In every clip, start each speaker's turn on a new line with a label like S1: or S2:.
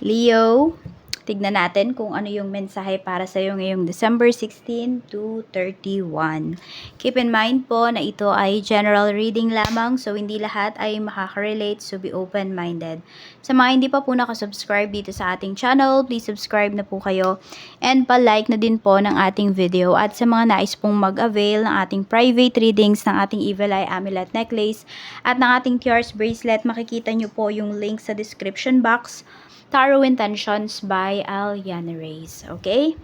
S1: Leo, tignan natin kung ano yung mensahe para sa iyo ngayong December 16 to 31. Keep in mind po na ito ay general reading lamang so hindi lahat ay makaka-relate so be open-minded. Sa mga hindi pa po nakasubscribe dito sa ating channel, please subscribe na po kayo and pa-like na din po ng ating video at sa mga nais pong mag-avail ng ating private readings ng ating Evil Eye Amulet Necklace at ng ating Cures Bracelet, makikita nyo po yung link sa description box Tarot Intentions by Aliana Reyes. Okay?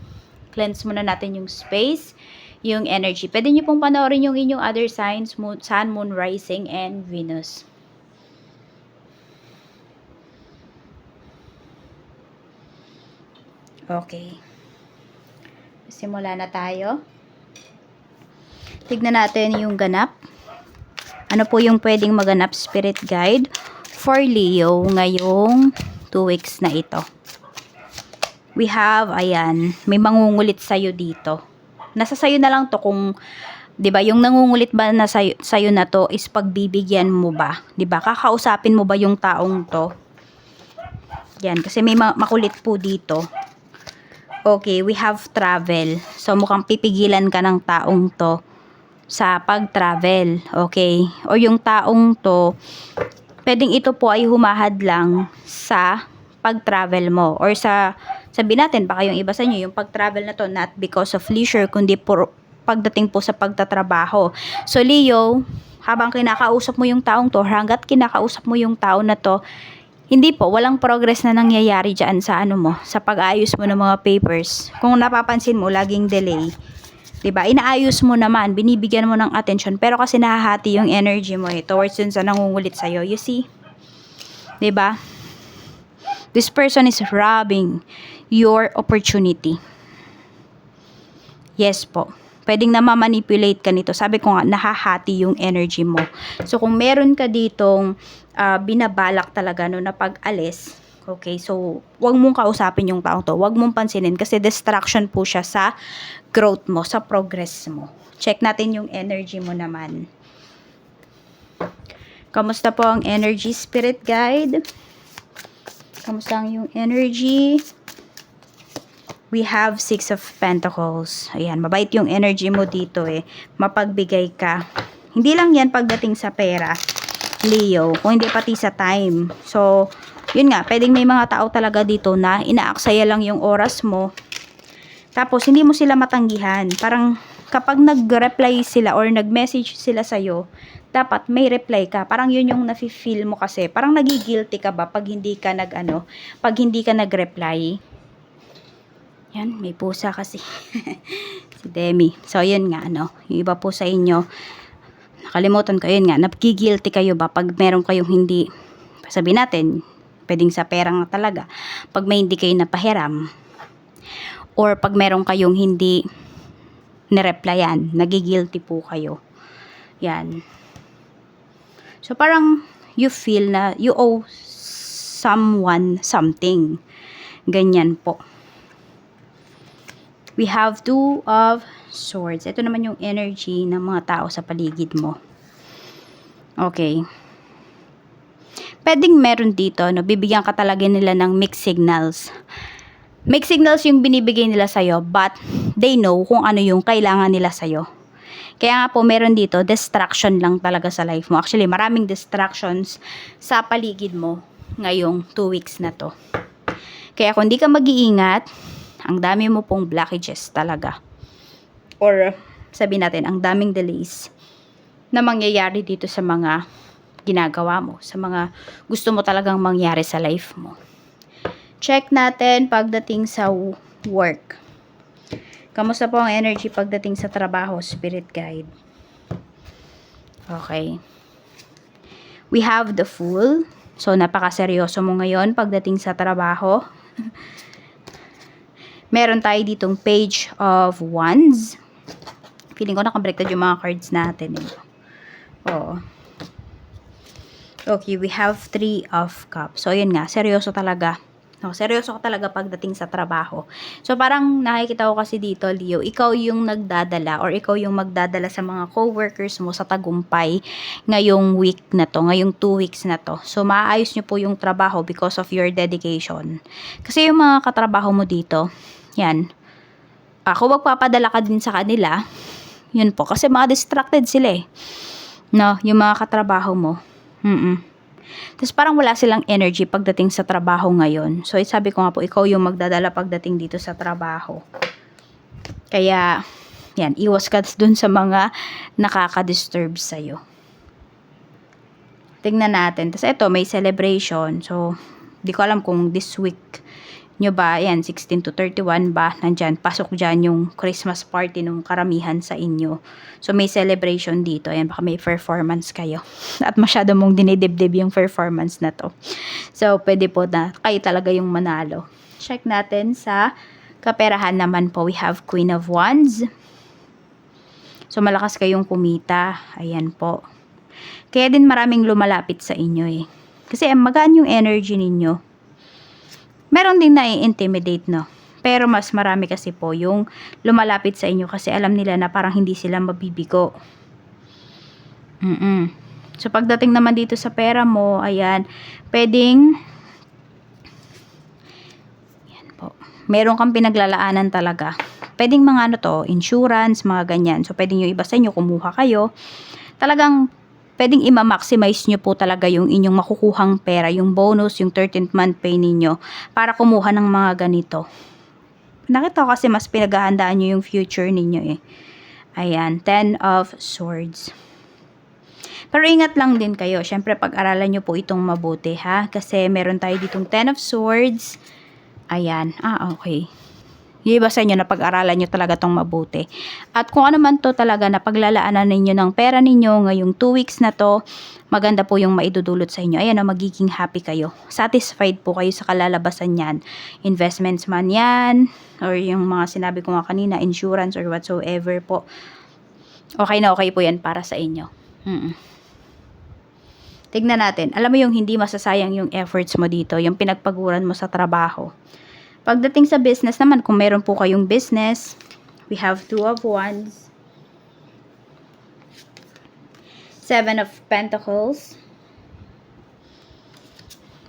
S1: Cleanse muna natin yung space, yung energy. Pwede nyo pong panoorin yung inyong other signs, moon, Sun, Moon, Rising, and Venus. Okay. Simula na tayo. Tignan natin yung ganap. Ano po yung pwedeng maganap spirit guide for Leo ngayong 2 weeks na ito. We have, ayan, may mangungulit sa'yo dito. Nasa sa'yo na lang to kung, di ba, yung nangungulit ba na sa'yo, sa'yo na to is pagbibigyan mo ba? Di ba, kakausapin mo ba yung taong to? Yan, kasi may ma- makulit po dito. Okay, we have travel. So, mukhang pipigilan ka ng taong to sa pag-travel. Okay? O yung taong to, pwedeng ito po ay humahad lang sa pag-travel mo or sa sabi natin baka yung iba sa inyo yung pag-travel na to not because of leisure kundi por, pagdating po sa pagtatrabaho. So Leo, habang kinakausap mo yung taong to, hanggat kinakausap mo yung tao na to, hindi po, walang progress na nangyayari dyan sa ano mo, sa pag-ayos mo ng mga papers. Kung napapansin mo, laging delay. 'di ba? Inaayos mo naman, binibigyan mo ng attention, pero kasi nahahati yung energy mo eh, towards dun sa nangungulit sa'yo. You see? 'Di ba? This person is robbing your opportunity. Yes po. Pwedeng na ma-manipulate ka nito. Sabi ko nga, nahahati yung energy mo. So, kung meron ka ditong ah, binabalak talaga no, na pag-alis, okay, so, wag mong kausapin yung taong to. Wag mong pansinin kasi distraction po siya sa growth mo, sa progress mo. Check natin yung energy mo naman. Kamusta po ang energy spirit guide? Kamusta yung energy? We have Six of Pentacles. Ayan, mabait yung energy mo dito eh. Mapagbigay ka. Hindi lang yan pagdating sa pera, Leo, kung hindi pati sa time. So, yun nga, pwedeng may mga tao talaga dito na inaaksaya lang yung oras mo. Tapos, hindi mo sila matanggihan. Parang, kapag nag-reply sila or nag-message sila sa'yo, dapat may reply ka. Parang yun yung nafe-feel mo kasi. Parang nagigilty ka ba pag hindi ka nag-ano, pag hindi ka nag-reply. Yan, may pusa kasi. si Demi. So, yun nga, ano, yung iba po sa inyo, nakalimutan ko, yun nga, nagigilty kayo ba pag meron kayong hindi, sabi natin, pwedeng sa pera nga talaga, pag may hindi kayo napahiram, or pag meron kayong hindi nireplyan, nagigilty po kayo. Yan. So, parang you feel na you owe someone something. Ganyan po. We have two of swords. Ito naman yung energy ng mga tao sa paligid mo. Okay. Pwedeng meron dito, no, bibigyan ka talaga nila ng mixed signals. Mixed signals yung binibigay nila sa'yo, but they know kung ano yung kailangan nila sa'yo. Kaya nga po, meron dito, distraction lang talaga sa life mo. Actually, maraming distractions sa paligid mo ngayong two weeks na to. Kaya kung di ka mag-iingat, ang dami mo pong blockages talaga. Or, sabi natin, ang daming delays na mangyayari dito sa mga ginagawa mo, sa mga gusto mo talagang mangyari sa life mo. Check natin pagdating sa work. Kamusta po ang energy pagdating sa trabaho, spirit guide? Okay. We have the fool. So, napakaseryoso mo ngayon pagdating sa trabaho. Meron tayo ditong page of wands. Feeling ko nakabaliktad yung mga cards natin. Eh. Oo. Okay, we have three of cups. So, yun nga, seryoso talaga No, seryoso ka talaga pagdating sa trabaho. So parang nakikita ko kasi dito, Leo, ikaw yung nagdadala or ikaw yung magdadala sa mga coworkers mo sa tagumpay ngayong week na to, ngayong two weeks na to. So maayos nyo po yung trabaho because of your dedication. Kasi yung mga katrabaho mo dito, yan, ako magpapadala ka din sa kanila, yun po, kasi mga distracted sila eh. No, yung mga katrabaho mo. Mm tapos parang wala silang energy pagdating sa trabaho ngayon. So, sabi ko nga po, ikaw yung magdadala pagdating dito sa trabaho. Kaya, yan, iwas ka dun sa mga nakaka-disturb sa'yo. Tingnan natin. Tapos ito, may celebration. So, di ko alam kung this week nyo ba, yan, 16 to 31 ba, nandyan, pasok dyan yung Christmas party nung karamihan sa inyo. So, may celebration dito. Ayan, baka may performance kayo. At masyado mong dinidibdib yung performance na to. So, pwede po na kayo talaga yung manalo. Check natin sa kaperahan naman po. We have Queen of Wands. So, malakas kayong kumita. Ayan po. Kaya din maraming lumalapit sa inyo eh. Kasi magaan yung energy ninyo meron din na-intimidate, no? Pero mas marami kasi po yung lumalapit sa inyo kasi alam nila na parang hindi sila mabibigo. Mm-mm. So, pagdating naman dito sa pera mo, ayan, pwedeng, yan po, meron kang pinaglalaanan talaga. Pwedeng mga ano to, insurance, mga ganyan. So, pwedeng yung iba sa inyo, kumuha kayo. Talagang pwedeng ima-maximize nyo po talaga yung inyong makukuhang pera, yung bonus, yung 13th month pay ninyo para kumuha ng mga ganito. Nakita ko kasi mas pinaghahandaan nyo yung future ninyo eh. Ayan, 10 of swords. Pero ingat lang din kayo. Siyempre, pag-aralan nyo po itong mabuti ha. Kasi meron tayo ditong 10 of swords. Ayan. Ah, okay. Yung iba sa inyo na pag-aralan nyo talaga tong mabuti. At kung ano man to talaga na paglalaanan ninyo ng pera ninyo ngayong 2 weeks na to, maganda po yung maidudulot sa inyo. Ayan, magiging happy kayo. Satisfied po kayo sa kalalabasan yan. Investments man yan, or yung mga sinabi ko nga kanina, insurance or whatsoever po. Okay na okay po yan para sa inyo. Mm-mm. Tignan natin. Alam mo yung hindi masasayang yung efforts mo dito, yung pinagpaguran mo sa trabaho. Pagdating sa business naman, kung meron po kayong business, we have two of wands, seven of pentacles,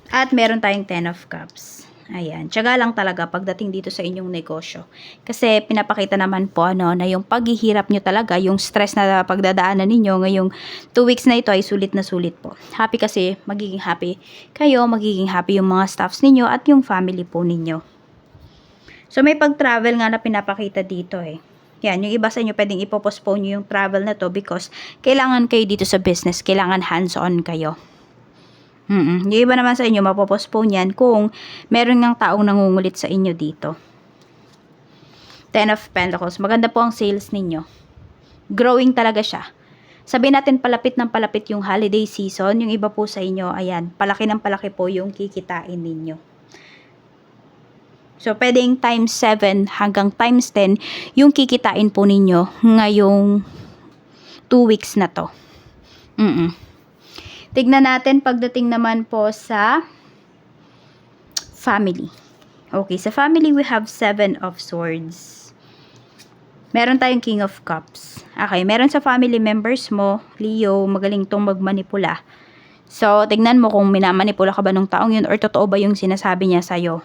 S1: at meron tayong ten of cups. Ayan, tiyaga lang talaga pagdating dito sa inyong negosyo. Kasi pinapakita naman po ano, na yung paghihirap nyo talaga, yung stress na pagdadaanan ninyo ngayong 2 weeks na ito ay sulit na sulit po. Happy kasi magiging happy kayo, magiging happy yung mga staffs ninyo at yung family po ninyo. So may pag-travel nga na pinapakita dito eh. Yan, yung iba sa inyo pwedeng ipopostpone nyo yung travel na to because kailangan kayo dito sa business, kailangan hands-on kayo. Mm Yung iba naman sa inyo, mapopostpone yan kung meron ngang taong nangungulit sa inyo dito. Ten of Pentacles. Maganda po ang sales ninyo. Growing talaga siya. Sabihin natin palapit ng palapit yung holiday season. Yung iba po sa inyo, ayan, palaki ng palaki po yung kikitain ninyo. So, pwedeng times 7 hanggang times 10 yung kikitain po ninyo ngayong 2 weeks na to. Mm-mm. Tignan natin pagdating naman po sa family. Okay, sa family we have seven of swords. Meron tayong king of cups. Okay, meron sa family members mo, Leo, magaling tong magmanipula. So, tignan mo kung minamanipula ka ba nung taong yun or totoo ba yung sinasabi niya sa'yo.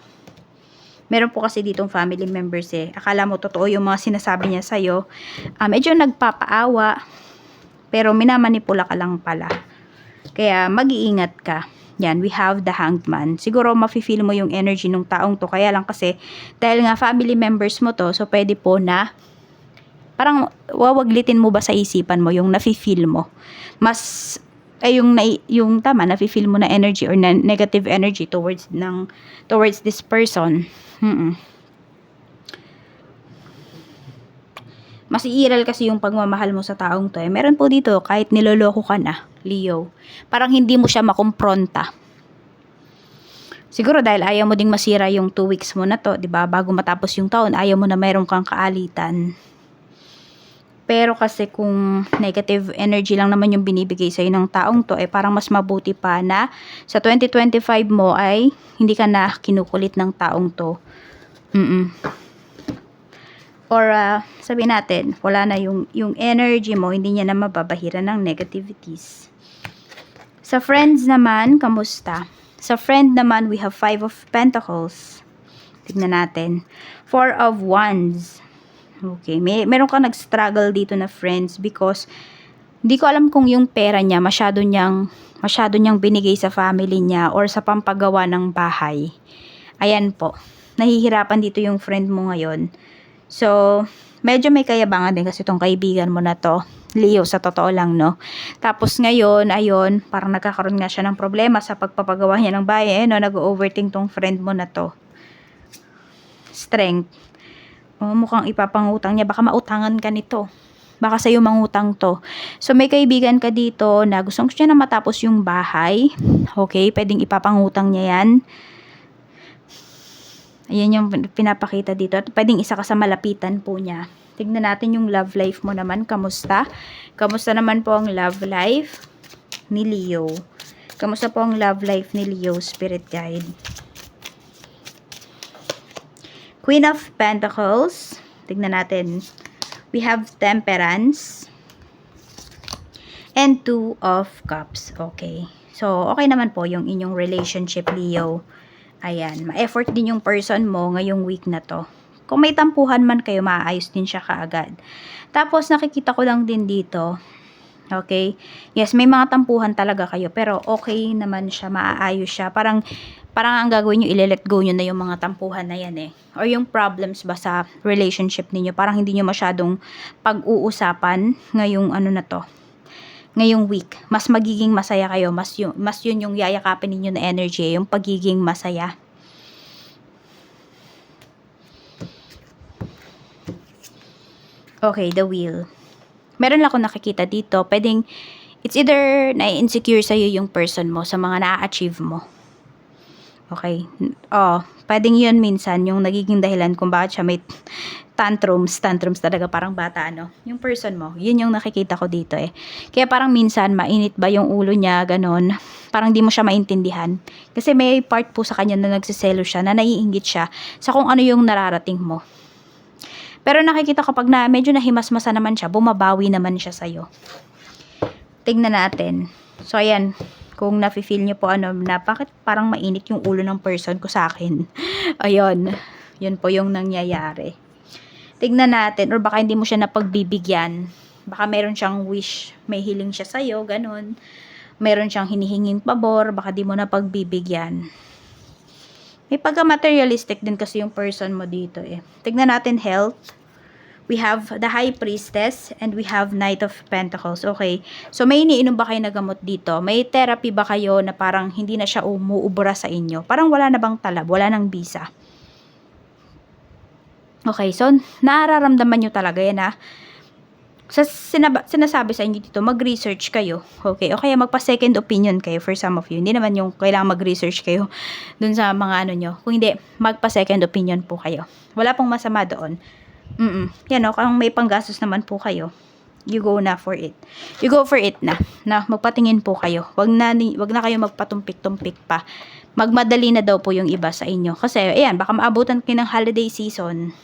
S1: Meron po kasi ditong family members eh. Akala mo totoo yung mga sinasabi niya sa'yo. Uh, medyo nagpapaawa, pero minamanipula ka lang pala. Kaya mag-iingat ka. Yan, we have the hanged man. Siguro mafe-feel mo yung energy ng taong to. Kaya lang kasi, dahil nga family members mo to, so pwede po na, parang wawaglitin mo ba sa isipan mo yung nafe-feel mo. Mas, ay yung, na, yung tama, nafe-feel mo na energy or na negative energy towards, ng, towards this person. Hmm mas iiral kasi yung pagmamahal mo sa taong to. Eh. Meron po dito, kahit niloloko ka na, Leo, parang hindi mo siya makumpronta. Siguro dahil ayaw mo ding masira yung 2 weeks mo na to, 'di ba? Bago matapos yung taon, ayaw mo na mayroon kang kaalitan. Pero kasi kung negative energy lang naman yung binibigay sa'yo ng taong to, eh parang mas mabuti pa na sa 2025 mo ay hindi ka na kinukulit ng taong to. Mm Or uh, sabi natin, wala na yung, yung energy mo, hindi niya na mababahira ng negativities. Sa friends naman, kamusta? Sa friend naman, we have five of pentacles. Tignan natin. Four of wands. Okay, may meron ka nag-struggle dito na friends because hindi ko alam kung yung pera niya masyado niyang masyado niyang binigay sa family niya or sa pampagawa ng bahay. Ayan po. Nahihirapan dito yung friend mo ngayon. So, medyo may kayabangan din kasi itong kaibigan mo na to. Leo, sa totoo lang, no? Tapos ngayon, ayun, parang nagkakaroon nga siya ng problema sa pagpapagawa niya ng bahay. Eh, no? Nag-overthink tong friend mo na to. Strength. Oh, mukhang ipapangutang niya. Baka mautangan ka nito. Baka sa'yo mangutang to. So, may kaibigan ka dito na gustong siya na matapos yung bahay. Okay, pwedeng ipapangutang niya yan. Ayan yung pinapakita dito. At pwedeng isa ka sa malapitan po niya. Tignan natin yung love life mo naman. Kamusta? Kamusta naman po ang love life ni Leo? Kamusta po ang love life ni Leo, Spirit Guide? Queen of Pentacles. Tignan natin. We have Temperance. And Two of Cups. Okay. So, okay naman po yung inyong relationship, Leo. Ayan. Ma-effort din yung person mo ngayong week na to. Kung may tampuhan man kayo, maayos din siya kaagad. Tapos, nakikita ko lang din dito, okay, yes, may mga tampuhan talaga kayo, pero okay naman siya, maaayos siya. Parang, parang ang gagawin nyo, ile-let go nyo na yung mga tampuhan na yan eh. Or yung problems ba sa relationship ninyo, parang hindi nyo masyadong pag-uusapan ngayong ano na to, ngayong week. Mas magiging masaya kayo, mas yun, mas yun yung yayakapin ninyo na energy, yung pagiging masaya. Okay, the wheel. Meron lang ako nakikita dito. Pwedeng, it's either na-insecure sa'yo yung person mo sa mga na-achieve mo. Okay. Oh, pwedeng yun minsan yung nagiging dahilan kung bakit siya may tantrums, tantrums talaga parang bata ano. Yung person mo, yun yung nakikita ko dito eh. Kaya parang minsan mainit ba yung ulo niya, ganon. Parang di mo siya maintindihan. Kasi may part po sa kanya na nagsiselo siya, na naiingit siya sa kung ano yung nararating mo. Pero nakikita kapag na medyo nahimasmasa naman siya, bumabawi naman siya sa'yo. Tingnan natin. So, ayan. Kung nafe-feel niyo po ano, na bakit parang mainit yung ulo ng person ko sa akin. Ayun. Yun po yung nangyayari. Tignan natin. Or baka hindi mo siya napagbibigyan. Baka meron siyang wish. May hiling siya sa'yo. Ganon. Meron siyang hinihinging pabor. Baka di mo napagbibigyan. May pagka-materialistic din kasi yung person mo dito eh. Tignan natin health. We have the High Priestess and we have Knight of Pentacles. Okay. So, may iniinom ba kayo na gamot dito? May therapy ba kayo na parang hindi na siya umuubra sa inyo? Parang wala na bang talab? Wala nang visa? Okay. So, nararamdaman nyo talaga yan ha sa sinaba, sinasabi sa inyo dito, mag-research kayo. Okay? O kaya magpa-second opinion kayo for some of you. Hindi naman yung kailangan mag-research kayo dun sa mga ano nyo. Kung hindi, magpa-second opinion po kayo. Wala pong masama doon. Mm Yan o, kung may panggastos naman po kayo, you go na for it. You go for it na. Na magpatingin po kayo. Wag na, wag na kayo magpatumpik-tumpik pa. Magmadali na daw po yung iba sa inyo. Kasi, ayan, baka maabutan kayo ng holiday season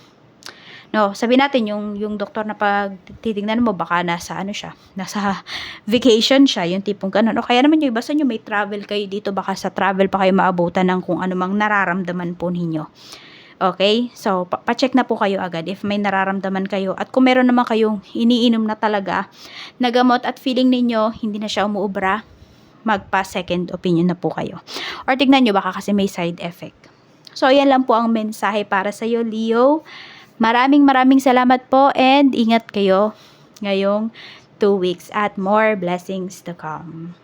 S1: No, sabi natin yung yung doktor na pag titingnan mo baka nasa ano siya, nasa vacation siya, yung tipong ganun. O kaya naman yung iba sa inyo may travel kayo dito, baka sa travel pa kayo maabutan ng kung ano mang nararamdaman po ninyo. Okay? So, pa- check na po kayo agad if may nararamdaman kayo. At kung meron naman kayong iniinom na talaga na gamot at feeling ninyo hindi na siya umuubra, magpa second opinion na po kayo. Or tignan nyo baka kasi may side effect. So, yan lang po ang mensahe para sa iyo, Leo. Maraming maraming salamat po and ingat kayo ngayong two weeks at more blessings to come.